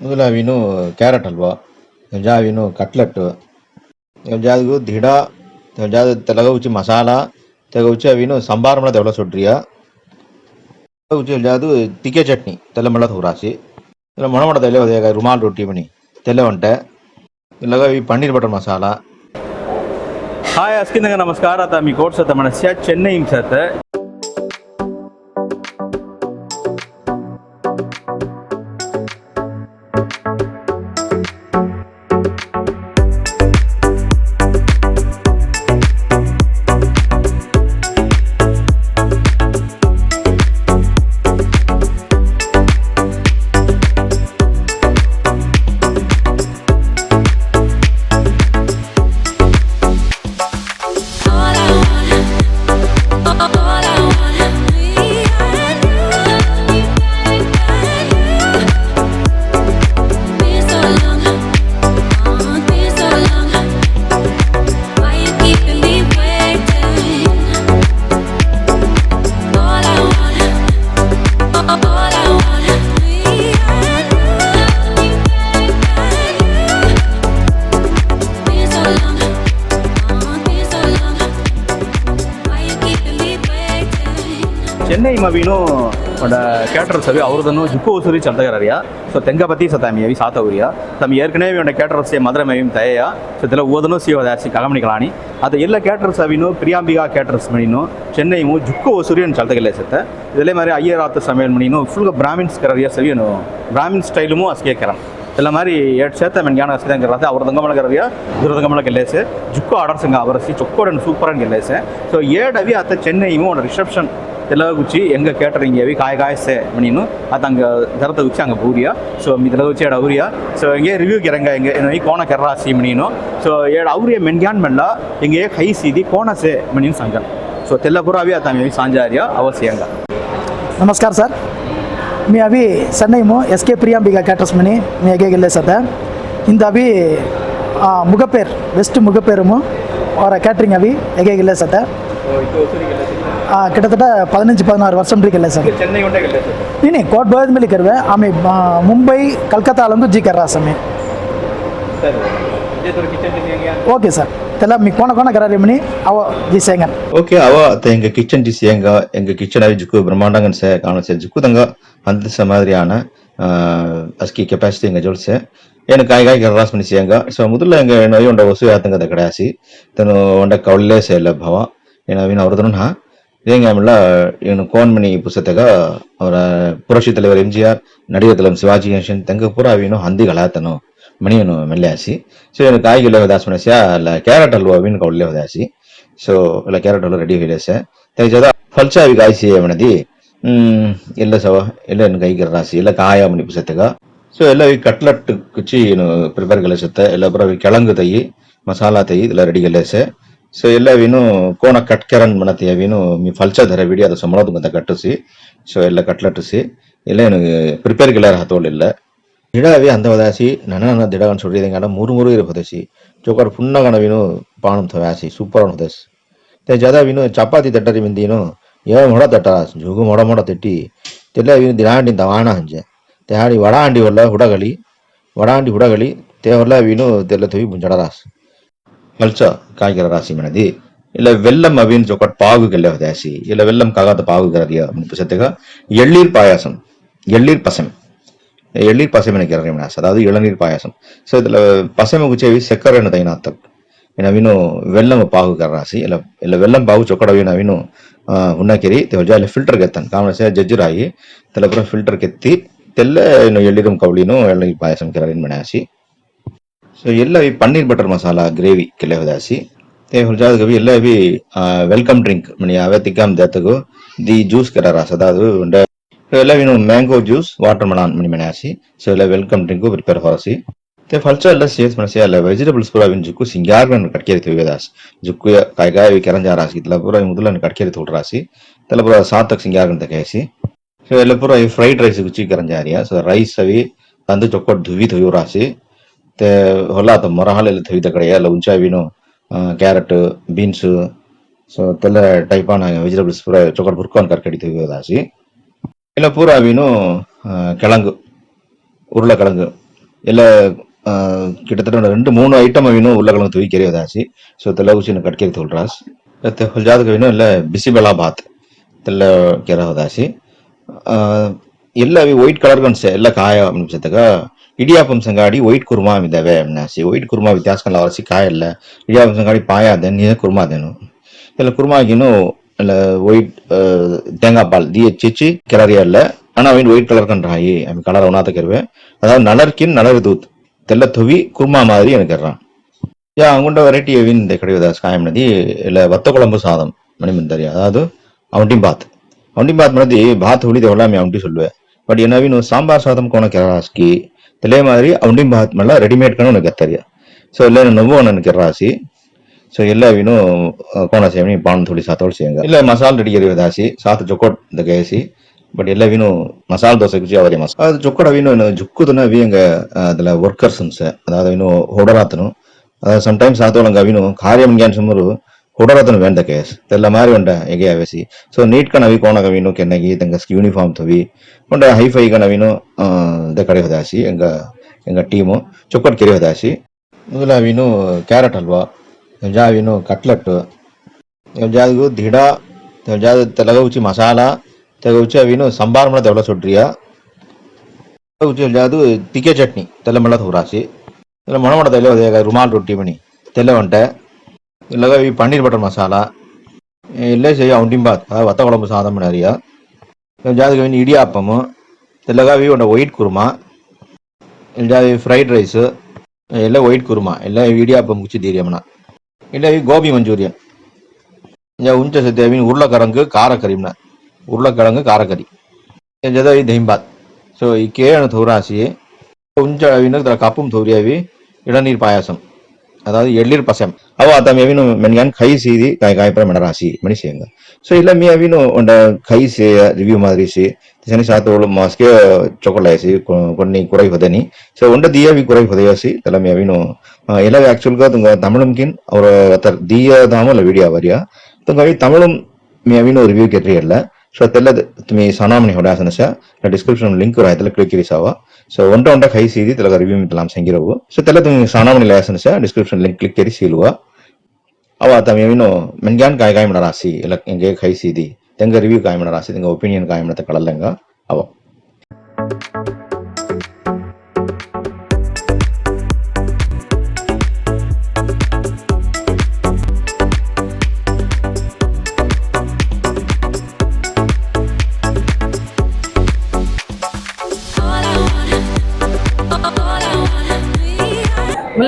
ಮೊದಲಾವಿನೂ carrot halwa ಜಾವಿನೂ cutlet ಜಾದಗು ದಿಡಾ ಜಾದ ತೆಲಗ ಉಚ್ಚಿ ಮಸಾಲ ತೆಗ ಉಚ್ಚಿ ಅವಿನು ಸಂಬಾರ ಮಳ ತೆವಳ ಸುಡ್ರಿಯ ಉಚ್ಚಿ ಜಾದು ತಿಕೆ ಚಟ್ನಿ ತೆಲ್ಲ ಮಳ ತೂರಾಸಿ ಇಲ್ಲ ಮೊಣ ಮಡ ತೆಲ್ಲ ಒದೆಯ ರುಮಾಲ್ ರೊಟ್ಟಿ ಮಣಿ ತೆಲ್ಲ ಒಂಟೆ ಇಲ್ಲಾಗ ಈ ಪನ್ನೀರ್ ಬಟರ್ ಮಸಾಲ ಹಾಯ್ ಅಸ್ಕಿಂದಂಗ ನಮಸ್ಕಾರ ತಾ ಮಿ ಕೋರ್ಸತ್ತ ಮನಸ್ಯ ಚೆನ್ನೈ ಹಿಂಸತ್ತೆ ಚೆನ್ನೈ ಮವೀನು ಒಂದ ಕ್ಯಾಟರರ್ಸ್ ಅವಿ ಅವ್ರದನ್ನು ಜುಕ್ಕು ಉಸುರಿ ಚಲ್ತಗಾರರಿಯ ಸೊ ತೆಂಗಪತಿ ಸತಾಮಿ ಅವಿ ಸಾತವರಿಯ ತಮ್ಮ ಏರ್ಕನೇ ಒಂದ ಕ್ಯಾಟರರ್ಸ್ ಮದ್ರ ಮೇವಿಮ್ ತಯಯ ಸೊ ಇದೆಲ್ಲ ಓದನು ಸಿಯೋ ದಾಸಿ ಕಗಮಣಿಗಳಾಣಿ ಅದು ಎಲ್ಲ ಕ್ಯಾಟರರ್ಸ್ ಅವಿನು ಪ್ರಿಯಾಂಬಿಗಾ ಕ್ಯಾಟರರ್ಸ್ ಮಣಿನು ಚೆನ್ನೈಮು ಜುಕ್ಕು ಉಸುರಿ ಅಂತ ಚಲ್ತಗೆಲ್ಲ ಸತ್ತೆ ಇದೆಲ್ಲ ಮಾರಿ ಅಯ್ಯರಾತ ಸಮಯ ಮಣಿನು ಫುಲ್ ಬ್ರಾಹ್ಮಿನ್ಸ್ ಕರರಿಯ ಸವಿಯನು ಬ್ರಾಹ್ಮಿನ್ ಸ್ಟೈಲುಮು ಅಸ್ಕೆ ಕರಂ ಎಲ್ಲ ಮಾರಿ ಎರಡು ಸೇತ ಮೆನ್ ಜ್ಞಾನ ಅಸ್ಕಿದಂಗೆ ಅವ್ರ ದಂಗಮಳಗರರಿಯ ದುರದಂಗಮಳ ಗೆಲ್ಲೇಸೆ ಜುಕ್ಕು ಆರ್ಡರ್ಸ್ ಹಂಗೆ ಅವರಸಿ ಚೊಕ್ಕೋಡನ್ನು ಸೂಪರ್ ಅಂತ ಗೆಲ್ಲೇಸೆ ಸೊ ಏಡ್ ಅವಿ ಅತ್ತ ಚೆನ್ನೈಮು ಒಂದು ರಿಸೆಪ್ಷನ್ ಎಲ್ಲ ಗುಚ್ಚಿ ಎಂಗ ಕೇಟರಿಂಗ್ ಅವಿ ಕಾಯ ಕಾಯಸೆ ಮಣಿನು ಅದು ಹಂಗೆ ದರದ ಗುಚ್ಚಿ ಹಂಗೆ ಬೂರಿಯ ಸೊ ಇದೆಲ್ಲ ಗುಚ್ಚಿ ಏಡ್ ಅವ್ರಿಯ ಸೊ ಹಿಂಗೆ ರಿವ್ಯೂ ಗೆರಂಗ ಹಿಂಗೆ ಏನೋ ಈ ಕೋಣ ಕೆರ್ರಾಸಿ ಮಣಿನು ಸೊ ಏಡ್ ಅವ್ರಿಯ ಮೆನ್ಗ್ಯಾನ್ ಮೆಲ್ಲ ಹಿಂಗೆ ಹೈ ಸೀದಿ ಕೋಣಸೆ ಮಣಿನು ಸಂಘ ಸೊ ತೆಲ್ಲ ಪುರ ಅವಿ ಅತ್ತ ಅವಿ मैं अभी சென்னை மோ எஸ்கே பிரியாம்பிகா கேட்டர்ஸ் மணி మీ అగేగెళ్ళే సత இந்த అవి முகப்பேர் வெஸ்ட் முகப்பேரும் வர கேட்ரிங் அவி எகேகில்லை சத்த ಕಿಟತಟ ಪದಿನಂಚು ಪದಿನಾರು ವರ್ಷಂ ರೀ ಕೆಲಸ ನೀನೆ ಕೋಟ್ ಬೋಯದ ಮೇಲೆ ಕರುವೆ ಆಮೆ ಮುಂಬೈ ಕಲ್ಕತ್ತಾ ಲಂಗು ಜಿ ಕರ್ರಾ ಸಮಿ ಓಕೆ ಸರ್ తెల్ల మీ కోణ కోణ గరారేమని అవ దిశంగా ఓకే అవ ఎంగ కిచెన్ దిశంగా ఎంగ కిచెన్ అవి జుక్కు బ్రహ్మాండంగా కాణ జుక్కుతంగా அந்த மாதிரியான அஸ்கி కెపాసిటీ ఇంకా చూసే నేను కాయగా ఎర్రాస్ మనిషి ఇంకా సో మొదలు ఇంకా నోయి ఉండ వస్తువు అతను కదా కడాసి తను ఉండ కౌళ్ళే సేల భవ నేను అవి అవరదను హా இதேங்காமில் இவன் கோன்மணி புஸ்தக ಅವರ ಪುರಕ್ಷಿ தலைவர் எம்ஜிஆர் நடிகர் தலைவர் சிவாஜಿ கணேசன் தங்க பூரா ಅವನು ಹಂದಿ ಗಲಾತನು ಮಣಿಯನು ಮೆಲ್ಲಾಸಿ ಸೊ ಇವನು ಕಾಯಿಗೆಲ್ಲ ಹೋದಾಸ್ ಮನಸ್ಸಿಯ ಅಲ್ಲ ಕ್ಯಾರೆಟ್ ಹಲ್ವ ಅವಿನ ಕೌಳ್ಳೆ ಹೋದಾಸಿ ಸೊ ಇಲ್ಲ ಕ್ಯಾರೆಟ್ ಹಲ್ವ ರೆಡಿ ಹೋದಾಸೆ ತೈಜದ ಫಲ್ಚಾ ಅವಿ ಕಾಯಿಸಿ ಅವನದಿ ಎಲ್ಲ ಸವ ಎಲ್ಲ ನನಗೆ ಐಗರ ರಾಸಿ ಎಲ್ಲ ಕಾಯ ಮಣಿಪು ಸತ್ತಗ ಸೊ ಎಲ್ಲ ಈ ಕಟ್ಲಟ್ ಕುಚ್ಚಿ ಏನು ಪ್ರಿಪೇರ್ ಗಲಸತ್ತೆ ಎಲ್ಲ ಬರ ಕೆಳಂಗು ತೈ ಮಸಾಲಾ ತೈ ಇದೆಲ್ಲ ರೆಡಿ ಗಲಸೆ ಸೊ ಎಲ್ಲವೇನು ಕೋಣ ಕಟ್ ಕೆರನ್ ಮನತಿ ಅವೇನು ಮೀ ಫಲ್ಚದರ ವಿಡಿ ಅದು ಸಮಳದ ಬಂದ ಕಟ್ಟಿಸಿ ಸೊ ಎಲ್ಲ ಕಟ್ಲಟ್ಟಿಸಿ ಎಲ್ಲ ಏನು ಪ್ರಿಪೇರ್ ಗೆಲ್ಲ ಹತ್ತೋಳಿಲ್ಲ ದಿಡವೇ ಅಂತ ವದಾಸಿ ನನ್ನ ದಿಡ ಅನ್ ಸುಡಿ ದಿಂಗಾಡ ಮೂರು ಮೂರು ಇರ ಹೊದಸಿ ಜೋಕರ್ ಪುಣ್ಣ ಗಣವೇನು ಪಾಣಂ ತವಾಸಿ ಸೂಪರ್ ಅನ್ ಹೊದಸ್ ತೆ ಜಾದವಿನು ಚಪಾತಿ ತಟ್ಟರಿ ಮಿಂದಿನು ஏன் முட தட்டா ஜுகு மொட மொட திட்டி. தெல்ல இவன் தினாண்டி தவானா ஹஞ்ச தேடி வடாண்டி வரல ಹುಡಗಲಿ வடாண்டி ಹುಡಗಲಿ தேவர்ல வீணு தெல்ல தூவி புஞ்சடராஸ் மல்ச காய்கிற ராசி மனதி. இல்லை ವೆಲ್ಲಂ ಅವಿನ್ சொக்கட் பாகு ಗೆಲ್ಲೆ ದಾಸಿ ಇಲ್ಲ ವೆಲ್ಲಂ ಕಾಗಾದ ಪಾವು ಗರಿಯ ಸತ್ಯಗ ಎಳ್ಳೀರ್ பாயாசம். ಎಳ್ಳೀರ್ பசம். எள்ளீர் பசைமனை கிரகமினாஸ் அதாவது இளநீர் பாயாசம். ஸோ இதில் பசைமை குச்சேவி செக்கரன்னு தைனாத்தம். ஏன்னா வீணும் வெள்ளம் பாகு கராசி இல்லை இல்லை வெள்ளம் பாகு சொக்கடவீனா வீணும் ಹುಣ್ಣಕೆರಿ ತೆವಜಾಲೆ ಫಿಲ್ಟರ್ ಗೆತ್ತನ್ ಕಾಮನಸೆ ಜಜ್ಜುರಾಯಿ ತೆಲಪುರ ಫಿಲ್ಟರ್ ಕೆತ್ತಿ ತೆಲ್ಲ ಇನ್ನು ಎಳ್ಳಿರಂ ಕವಳಿನು ಎಳ್ಳಿ ಪಾಯಸಂ ಕೆರರಿನ್ ಮಣಾಸಿ ಸೊ ಎಲ್ಲ ಈ ಪನ್ನೀರ್ ಬಟರ್ ಮಸಾಲಾ ಗ್ರೇವಿ ಕೆಲೆ ಹೊದಾಸಿ ते ಹುಲ್ಜಾದ ಗವಿ ಎಲ್ಲ ಬಿ ವೆಲ್ಕಮ್ ಡ್ರಿಂಕ್ ಮನಿ ಅವೇ ತಿಕ್ಕಾಮ್ ದೇತಗು ದಿ ಜ್ಯೂಸ್ ಕೆರಾರಾಸ್ ಅದಾದು ಉಂಡ ಎಲ್ಲ Vinu mango juice water Mellon ಮನಿ ಮಣಾಸಿ ಸೊ ಎಲ್ಲ ವೆಲ್ಕಮ್ ಡ್ರಿಂಕು ಪ್ರಿಪೇರ್ ಹೊರಸಿ They have also less shades మనసేయాలి వెజిటబుల్స్ కూడా అవి జుక్కు సింగార్లను కట్కేరితేవి కదా జుక్కు కాయగాయ కెరంజా రాసి ఇట్లా పూర ముదులను కట్కేరి తోడు రాసి తెల్ల పూర సాతక్ సింగార్గంత కేసి ಸೊ ಎಲ್ಲ ಪೂರ ಈ ಫ್ರೈಡ್ ರೈಸ್ ಗುಚ್ಚಿ ಗರಂಜಾರಿಯ ಸೊ ರೈಸ್ ಅವಿ ತಂದು ಚೊಕ್ಕೊಟ್ ಧುವಿ ಧುಯು ರಾಸಿ ತೆ ಹೊಲ ಅದ ಮೊರಹಾಲೆಲ್ಲ ಧುವಿದ ಕಡೆ ಎಲ್ಲ ಉಂಚಾವಿನು ಕ್ಯಾರೆಟ್ ಬೀನ್ಸ್ ಸೊ ತೆಲ್ಲ ಟೈಪಾನ ವೆಜಿಟೇಬಲ್ಸ್ ಪೂರ ಚೊಕ್ಕೊಟ್ ಬುರ್ಕೊಂಡು ಕರ್ಕಡಿ ಧುವಿಯೋ ರಾಸಿ ಇಲ್ಲ ಪೂರ ಅವಿನು ಕೆಳಂಗು ಉರುಳೆಕಿಳಂಗು ಎಲ್ಲ கிட்டத்தட்ட ரெண்டு மூணு ஐட்டம் வேணும் உருளைக்கிழங்கு தூவி கறி வதாச்சு ஸோ தெலவுசின்னு கட்கரி தோல்றாஸ் ஹுல்ஜாதுக்கு வேணும் இல்லை பிசிபெலா பாத் தெல்ல கீரை வதாச்சு எல்லாவே ஒயிட் கலர் கன்ஸ் ಎಲ್ಲ ಕಾಯ ಅನ್ಸತಕ ಇಡಿಯಾಪಂ ಸಂಗಾಡಿ ವೈಟ್ ಕುರ್ಮಾ ಇದಾವೆ ಅಮ್ನಾಸಿ ವೈಟ್ ಕುರ್ಮಾ ವ್ಯತ್ಯಾಸಗಳ ಅವಸಿ ಕಾಯ ಅಲ್ಲ ಇಡಿಯಾಪಂ ಸಂಗಾಡಿ ಪಾಯ ಅದೇನು ನೀ ಕುರ್ಮಾ ಅದೇನು ಎಲ್ಲ ಕುರ್ಮಾಗಿನು ಎಲ್ಲ ವೈಟ್ தேங்காய் பால் தி ಹೆಚ್ಚಿ ಕೆಲರಿ ಅಲ್ಲ ஆனால் ಅವನು ವೈಟ್ ಕಲರ್ ಕಂಡ್ರಾಯಿ ಆಮೇಲೆ ಕಲರ್ ಅವನಾತ ಕೆರವೆ ಅದಾವ ನಳರ್ಕಿನ್ ನಳರ್ ದೂತ್ தெல்ல தொவி குருமா மாதிரி எனக்கு கர்றான் யா அங்குண்ட வெரைட்டி எவின் இந்த கிடையாது காயம் நதி இல்ல வத்த குழம்பு சாதம் மணிமந்தரி அதாவது அவன்டியும் பாத் அவன்டியும் பாத் மனதி பாத் ಹುಳಿದ எல்லாமே அவன்டி சொல்லுவேன் பட் என்ன ನೀನು ಸಾಂಬಾರ್ ಸಾದಂ ಕೋಣ ಕೆರಾಸ್ಕಿ ತಲೆ ಮಾದರಿ ಅವನ್ಡಿಂ ಬಾತ್ ಮಲ್ಲ ರೆಡಿಮೇಡ್ ಕಣ ನನಗೆ ಗತ್ತರಿಯ ಸೊ ಎಲ್ಲ ನೋವು ನನ್ನ ಕೆರಾಸಿ ಸೊ ಎಲ್ಲ ಅವಿನು ಕೋಣ ಸೇವನಿ ಪಾನ್ ಥೋಡಿ ಸಾತೋಳು ಸೇಂಗ ಇಲ್ಲ ಮಸಾಲ ರೆಡಿ ಇರುವ ದಾಸಿ ಸಾತ್ ಜೊಕೊಟ್ ದ ಗೇಸಿ பட் எல்லா வீணும் மசால் தோசை குச்சி அவரே மசாலா அது சொக்கட வீணும் ஜுக்குதுனா வி எங்க அதில் ஒர்க்கர்ஸ்ன்ஸ் அதாவது வீணும் ಹೊಡರಾತನು. ಅದಾದ ಸಮ್ಟೈಮ್ಸ್ ಆತೋಳಂಗ ಅವಿನು ಕಾರ್ಯಂ ಗ್ಯಾನ್ ಸುಮಾರು ಹುಡರತನ ವೇಂದ ಕೇಸ್ ಎಲ್ಲ ಮಾರಿ ಉಂಡ ಎಗೆ ಅವೇಸಿ ಸೊ ನೀಟ್ ಕಣ ಅವಿ ಕೋಣ ಕವಿನು ಕೆನ್ನಗಿ, ತಂಗ ಯೂನಿಫಾರ್ಮ್ ತವಿ. ಉಂಡ ಹೈಫೈ ಕಣ ಅವಿನು ದ ಕಡೆ ಹೊದಾಸಿ. ಎಂಗ ಎಂಗ ಟೀಮು ಚೊಕ್ಕಟ್ ಕೆರೆ ಹೊದಾಸಿ. ಮೊದಲ ಅವಿನು ಕ್ಯಾರೆಟ್ ಅಲ್ವಾ ಜಾ ಅವಿನು ಕಟ್ಲೆಟ್ ಜಾದಗು ದಿಢಾ ಜಾದ ತೆಲಗ ಉಚಿ ಮಸಾಲಾ ತೆಗೌಚಿ ಅವಿನು ಸಂಬಾರ ಮಳ ತೆವಳ ಸೊಡ್ರಿಯ ತೆಗೌಚಿ ಜಾದು ತಿಕ್ಕೆ ಚಟ್ನಿ ತೆಲ್ಲ ಮಳ ಥೋರಾಸಿ ಇಲ್ಲ ಮಣ ಮಡ ತೆಲೆ ಒದೆಗ ರುಮಾಲ್ ರೊಟ್ಟಿ ಮಣಿ ತೆಲೆ ಒಂಟೆ ಇಲ್ಲಗ ಈ ಪನ್ನೀರ್ ಬಟರ್ ಮಸಾಲ ಇಲ್ಲೇ செய்ய அவுண்டிம்பாத் அதாவது வத்த குழம்பு சாதம் நிறைய ஜாதுக்கு வந்து இடியாப்பம் தெல்லகாவி உண்ட ஒயிட் குருமா ஜாதி ஃப்ரைட் ரைஸு ಎಲ್ಲ ವೈಟ್ ಕುರ್ಮಾ ಎಲ್ಲ ಇಡಿಯಾಪ ಮುಚ್ಚಿ ದೀರ್ಯಮನ ಇಲ್ಲ ಈ ಗೋಬಿ ಮಂಚೂರಿಯನ್ இந்த உஞ்ச சத்தியாவின் உருளைக்கிழங்கு காரக்கறிம்ன உருளைக்கிழங்கு காரக்கறி. செஞ்சதை దహింబాత్ సో ఈ కేను తోరాసి కొంచెం వినకు కప్పం తోరి అవి அதாவது எள்ளீர் பசம் அவ அத்தம் எவினு மென்கான் கை செய்தி காய் காய்ப்புற மெனராசி மணி செய்யுங்க ஸோ இல்லை மீ அவினு உண்ட கை சே ரிவ்யூ மாதிரி சி சனி சாத்தோடு மாஸ்கே சொக்கலாயசி கொன்னி குறை హొదని ஸோ உண்ட దియవి குறை హొదయసి తలమి అవిను ఇలా యాక్చువల్గా తుంగ தமிழும் கின் ஒரு தர் தீய தாமல் வீடியோ வரியா తుంగ தமிழும் మీ అవిను రివ్యూ కెట్రియర్ల ಸೊ ತೆಲ್ಲ ತುಮಿ ಸನಾಮನಿ ಹೊಡಾಸನಸ ಡಿಸ್ಕ್ರಿಪ್ಷನ್ ಲಿಂಕ್ ರಾಯ್ತಲ್ಲ ಕ್ಲಿಕ್ ಇರಿಸಾವ ಸೊ ಒಂಟ ಒಂಟ ಕೈ ಸೀದಿ ತಲಗ ರಿವ್ಯೂ ಮಿತಲಾಂ ಸಂಗಿರವು ಸೊ ತೆಲ್ಲ ತುಮಿ ಸನಾಮನಿ ಲಾಸನಸ ಡಿಸ್ಕ್ರಿಪ್ಷನ್ ಲಿಂಕ್ ಕ್ಲಿಕ್ ಕೆರಿ ಸೀಲುವ ಅವ ತಮ್ಮ ಏನು ಮೆನ್ಗ್ಯಾನ್ ಕಾಯಿ ಕಾಯಿ ಮಾಡ ರಾಸಿ ಇಲ್ಲ ಹಿಂಗೆ ಕೈ ಸೀದಿ ತೆಂಗ ರಿವ್ಯೂ ಕಾಯಿ ಮಾಡ ರಾಸಿ ತೆಂಗ ಒಪಿನಿಯನ್ ಕಾಯಿ ಮಾಡತ್ತ ಕಳಲ್ಲಂಗ ಅವ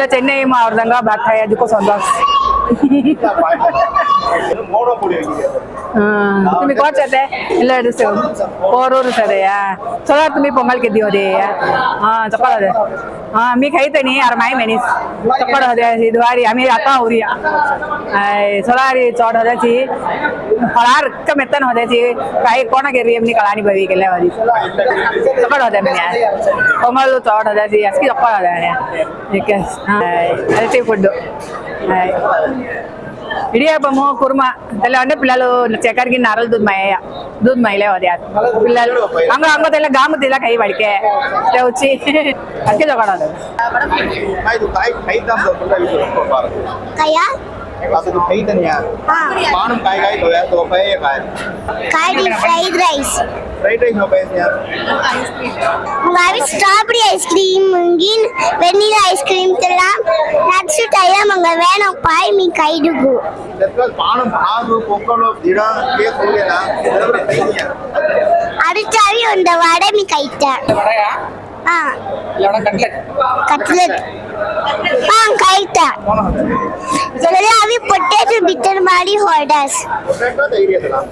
ಇಲ್ಲ ಚೆನ್ನೈમાં ಅವ್ರದಂಗ ಬರ್ತಾ ಅದಕ್ಕೋಸ್ಕರ ಸಂತೋಷ तुम्ही कोण जाताय ಇಲ್ಲ ಎರಡು ಸರ್ ಕೋರೂರು ಸದೆಯಾ ಚಲೋ तुम्ही ಪೊಂಗಲ್ ಗೆದ್ದಿವದೇ ಹಾ, ಚಪ್ಪಳ ಅದೇ ಹಾ मी खाईतनी आर माय मेनीस चप्पड होद्याची दुवारी आम्ही आता होरी सोलारी चोड होद्याची फळार कम येतन होद्याची काही कोणा गेली एमनी कळानी भवी केल्या वाली चप्पड होद्या म्हणजे कोमल चोड होद्याची असकी चप्पड होद्या ठीक आहे अल्टी फुड ఇడియాపము కుర్మా తెల్ల అంటే పిల్లలు చక్కెరకి నారలు దూద్ మాయ దూద్ మైలే వద్యా పిల్లలు అంగ అంగ తెల్ల గాము తెల్ల కై పడికే వచ్చి అక్కి చొక్కడాలి ಇದು ಕಾಯಿ ಕೈ ದಾಮ್ ಪಾರದು Kaya? ஃப்ரைட் ரைஸ் மொபைல்யா உங்க ஐஸ் ஸ்ட்ராபெரி ஐஸ்கிரீம் இங்கின் வெனிலா ஐஸ்கிரீம் தெல்லாம் நட்ஸ் தயா மங்க வேணும். பாய் மீ கைடுகு. பானம் பாகு பொங்கலோ திடா கே சொல்லுடா அடுத்தாவி அந்த வடை மீ கைட்ட. வடையா? ஆ. இல்லடா கட்லெட் கட்லெட் ஆ கைட்ட. இதெல்லாம் அவி பொட்டேட்டோ பிட்டர் மாடி ஹோல்டர்ஸ் பொட்டேட்டோ தைரியதலாம்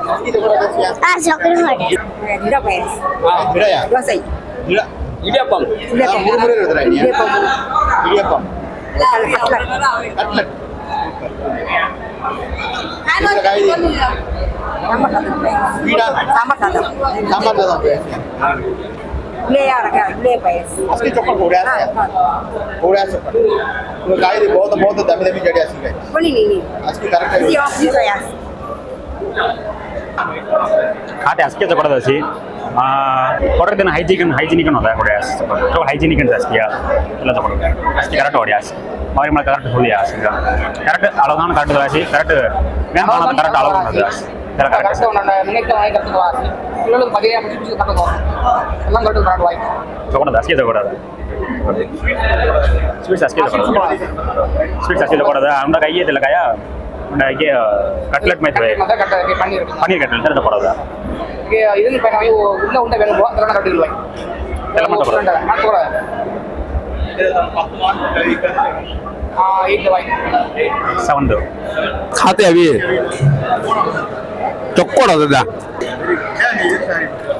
Ah, soccer hot. Dira apa ya? Ah, dira ya. Rasa. Dira. Idiapam. Idiapam. Murmur itu ya, Idiapam. Idiapam. Atlet. Atlet. Kita kaya ini. Sambar datang. Bida. Sambar datang. Sambar datang. ले आ रखा है ले पैसे असली चोकर हो रहा है हो रहा है चोकर गाय दे बहुत बहुत दमी दमी जड़े असली गाय नहीं नहीं नहीं असली करेक्ट है ये of produk dengan hygiene hygienic kan होता है थोड़ा तो hygienic kan jas किया ಎಲ್ಲ ತಗೊಂಡು ಅಷ್ಟೇ ಕರೆಕ್ಟ್ ಹೊಡಿ ಆಸ್ ಅವ್ರಿಗೆ ಮಾಡಿ ಕರೆಕ್ಟ್ ಹೊಡಿ ಆಸ್ ಈಗ ಕರೆಕ್ಟ್ ಅಳಗಾನ ಕರೆಕ್ಟ್ ಆಸಿ ಕರೆಕ್ಟ್ ಮ್ಯಾಮ್ ಮಾಡೋದು ಕರೆಕ್ಟ್ ಅಳಗ ಮಾಡೋದು ಆಸ್ ಎಲ್ಲ ಕರೆಕ್ಟ್ கரெக்டாக உன்னோட நினைக்கிற வாங்கி கற்றுக்குவா பிள்ளைகளுக்கு பதிலாக முடிச்சு கற்றுக்குவோம் எல்லாம் கட்டு கரெக்ட் வாங்கி ತಗೊಂಡದ ಅಸ್ಕಿ ತಗೊಡೋದು ಸ್ವೀಟ್ಸ್ ಅಸ್ಕಿ ತಗೊಡೋದು ಸ್ವೀಟ್ಸ್ ಅಸ್ಕಿ ತಗೊಡೋದು ಅಂದ ಕೈಗೆ ಇದಿಲ್ಲ ಕಾಯ ಕೈಗೆ ಕಟ್ಲೆಟ್ ಮೈತ್ ಪನ್ನೀರ್ ಕಟ್ಲೆಟ್ ಸರ್ ಪಡೋದ ಇದನ್ನ ಉಳ್ಳ ಉಂಡೆ ಬೇಕು ಅದೆಲ್ಲ ಕಟ್ಟಿಲ್ವ ಸೌಂಡು ಖಾತೆ ಅವಿ தொக்கோடது தான்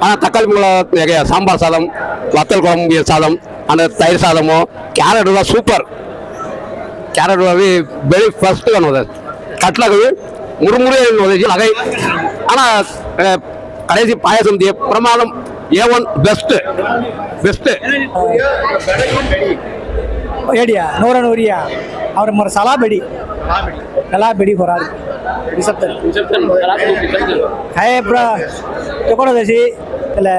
ஆனால் தக்காளி நிறைய. சாம்பார் சாதம் வத்தல் குழம்பு சாதம் அந்த தயிர் சாதமோ கேரட் தான் சூப்பர் கேரட் வெரி ஃபஸ்ட்டு வேணும் சார் கட்லகு முறுமுறை உதவி வகை ஆனால் கடைசி பாயசம் பிரமாதம் ஏ ஒன் பெஸ்ட்டு பெஸ்ட்டு ஏடியா நூற நூறியா? அவர் ஒரு சலாபடி. கலாபடி கொராது ரிசப்ஷன் ஹே அப்புறம் துக்கடதசி இல்லை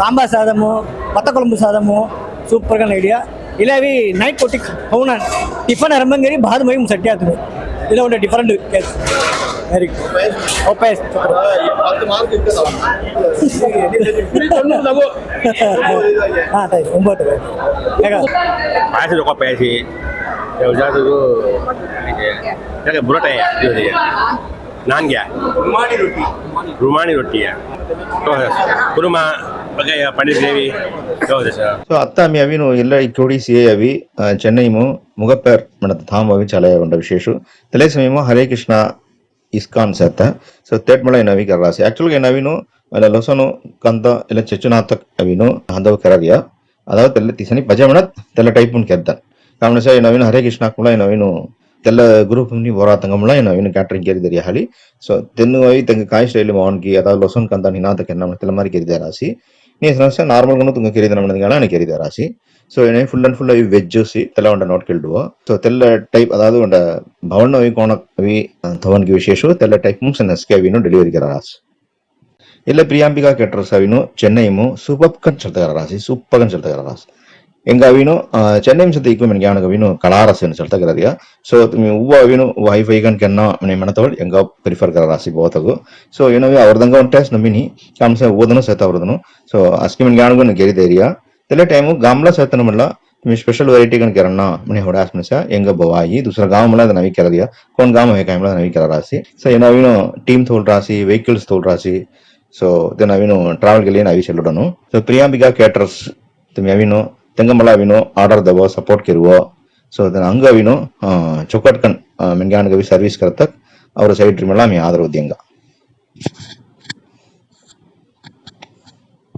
சாம்பார் சாதமும் வத்தக்குழம்பு சாதமும் சூப்பரான ஐடியா. இல்லாவி நைட் ಕೊಟ್ಟಿಗೆ ಹೌನಾ டிஃபன் ಅರಂಬಂಗೇರಿ ಬಾದ್ ಮೈ ini udah different guys Eric Opes Opes cukup ah ya udah tuh ya ya itu dia rumani roti. Rumani roti ya. Tuh rumah so అత్తామి అవిను ఇల్ల ఇక్కడి అవి చెన్నైము ముగపేర్ మన ధామ్ అవి చాలా ఉండ విశేషు తెలిసేమేమో హరే కృష్ణ ఇస్కాన్ సేత సో తేట్ మళ్ళీ నవి కర్రాసి యాక్చువల్గా నవీను ఇలా లొసను కంత ఇలా చెచ్చునాథ అవిను హదవ కరరియా అదవ తెల్ల తీసని భజమణ తెల్ల టైప్ కేద్దాం కామన్ సార్ నవీను హరే కృష్ణ కూడా నవీను తెల్ల గ్రూప్ ని బోరా తంగంలో నవీన క్యాటరింగ్ కేరి దరియాలి సో తెన్ను అవి తెంగ కాయి స్టైల్ మౌన్కి అదా లొసన్ కంత నినాథ కెన్న తెల్ల మరి కేరి దరాసి ರಾಸಿ ನೀ ಸಮಸ್ಯೆ ನಾರ್ಮಲ್ ಗನು ತುಂಗ ಕೇರಿದ ನಮ್ಮನಿಗಳ ಕೇರಿದ ರಾಸಿ ಸೊ ಏನೇ ಫುಲ್ ಅಂಡ್ ಫುಲ್ ಅವಿ ವೆಜ್ ಸಿ ತೆಲ್ಲ ಉಂಡ ನೋಟ್ ಕೇಳ್ಡುವ ಸೊ ತೆಲ್ಲ ಟೈಪ್ ಅದಾದ ಉಂಡ ಭವನ ಅವಿ ಕೋಣ ಅವಿ ಧವನ್ಗೆ ವಿಶೇಷ ತೆಲ್ಲ ಟೈಪ್ ಮುಂಗ್ಸ ನಸ್ಕೆ ಅವಿನು ಡೆಲಿವರಿ ರಾಸ್ ಇಲ್ಲ ಪ್ರಿಯಾಂಬಿಕಾ ಕೆಟ್ರಸ್ ಅವಿನು ಚೆನ್ನೈಮು ಸೂಪರ್ ಕನ್ ಚಲ್ತಗಾರ ರಾಸಿ ಸೂಪರ್ ಕನ್ ಚಲ್ತಗಾರ ರಾಸ್ ಎಂಗ ಅವಿನು ಚೆನ್ನೈ ಸತ ಇಕ್ಕು ಮೆನ್ ಗ್ಯಾನಗ ಅವಿನು ಕಳಾರಸ್ ಏನು ಚಲ್ತಗಾರದಿಯ ಸೊ ತುಮಿ ಉವ್ವ ಅವಿನು ವೈಫೈ ಕನ್ ಕೆನ್ನ ಮನೆ ಮನತವಳ್ ಎಂಗ ಪ್ರಿಫರ್ ಕರ ರಾಸಿ ಬೋತಗು ಸೊ ಏನೋ ಅವ್ರದಂಗ ಒಂದು ಟೆಸ್ಟ್ ನಮಿನಿ ಕಾಮ್ಸ ಓದನು ಸೇತ ಅವ್ರದನು ಸೊ ಅಸ್ಕಿ ಮೆನ್ ಗ್ಯಾನಗು ಗೆರಿದೇರಿಯ तेले टाइम गामला सतन म्हणला तुम्ही स्पेशल व्हरायटी कन करा म्हणे एवढ्या असण्याचा एंग बवाई दुसरा गाव मला नवी केला दिया कोण गाव आहे काय मला नवी केला रासी ಸೊ ಈ ನವೀನು ಟೀಮ್ ತೋಲ್ ರಾಸಿ ವೆಹಿಕಲ್ಸ್ ತೋಲ್ ರಾಸಿ ಸೊ ते ನವೀನು ಟ್ರಾವೆಲ್ ಗೆಲಿ ನವಿ ಚೆಲ್ಲುಡನು ಸೊ ಪ್ರಿಯಾಂಬಿಕಾ ಕೇಟರ್ಸ್ तुम्ही ಅವಿನು ತೆಂಗಮಲವಿನೂ ಆರ್ಡರ್ದವೋ ಸಪೋರ್ಟ್ಕಿರುವೋ ಸೊ ಅದನ್ನ ಅಂಗವಿನೂ ಚೌಕಟ್ಕಣ್ ಮೆನ್ಗಾನ್ಗವಿ ಸರ್ವಿಸ್ ಕರ್ತಕ್ ಅವರ ಸೈಡ್ ಮೇಳ ಮಿ ಆದರ ಉದ್ಯಂಗ